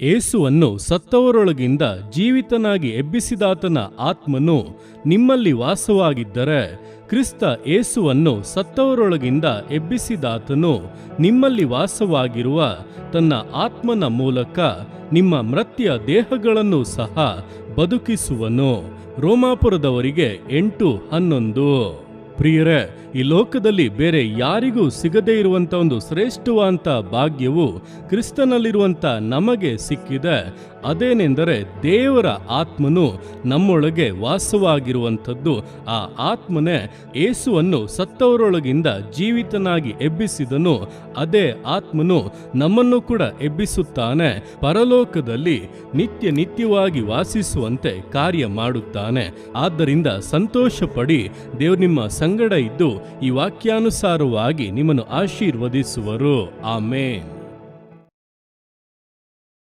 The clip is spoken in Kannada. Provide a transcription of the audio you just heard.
ಏಸುವನ್ನು ಸತ್ತವರೊಳಗಿಂದ ಜೀವಿತನಾಗಿ ಎಬ್ಬಿಸಿದಾತನ ಆತ್ಮನು ನಿಮ್ಮಲ್ಲಿ ವಾಸವಾಗಿದ್ದರೆ ಕ್ರಿಸ್ತ ಏಸುವನ್ನು ಸತ್ತವರೊಳಗಿಂದ ಎಬ್ಬಿಸಿದಾತನು ನಿಮ್ಮಲ್ಲಿ ವಾಸವಾಗಿರುವ ತನ್ನ ಆತ್ಮನ ಮೂಲಕ ನಿಮ್ಮ ಮೃತ್ಯ ದೇಹಗಳನ್ನು ಸಹ ಬದುಕಿಸುವನು. ರೋಮಾಪುರದವರಿಗೆ ಎಂಟು ಹನ್ನೊಂದು. ಪ್ರಿಯರೇ ಈ ಲೋಕದಲ್ಲಿ ಬೇರೆ ಯಾರಿಗೂ ಸಿಗದೇ ಇರುವಂತ ಒಂದು ಶ್ರೇಷ್ಠವಾದಂಥ ಭಾಗ್ಯವು ಕ್ರಿಸ್ತನಲ್ಲಿರುವಂತ ನಮಗೆ ಸಿಕ್ಕಿದೆ. ಅದೇನೆಂದರೆ ದೇವರ ಆತ್ಮನು ನಮ್ಮೊಳಗೆ ವಾಸವಾಗಿರುವಂಥದ್ದು. ಆ ಆತ್ಮನೇ ಏಸುವನ್ನು ಸತ್ತವರೊಳಗಿಂದ ಜೀವಿತನಾಗಿ ಎಬ್ಬಿಸಿದನು. ಅದೇ ಆತ್ಮನು ನಮ್ಮನ್ನು ಕೂಡ ಎಬ್ಬಿಸುತ್ತಾನೆ. ಪರಲೋಕದಲ್ಲಿ ನಿತ್ಯ ನಿತ್ಯವಾಗಿ ವಾಸಿಸುವಂತೆ ಕಾರ್ಯ ಮಾಡುತ್ತಾನೆ. ಆದ್ದರಿಂದ ಸಂತೋಷಪಡಿ ಪಡಿ ದೇವ್ರು ನಿಮ್ಮ ಸಂಗಡ ಇದ್ದು ಈ ವಾಕ್ಯಾನುಸಾರವಾಗಿ ನಿಮ್ಮನ್ನು ಆಶೀರ್ವದಿಸುವರು. ಆಮೇನ್.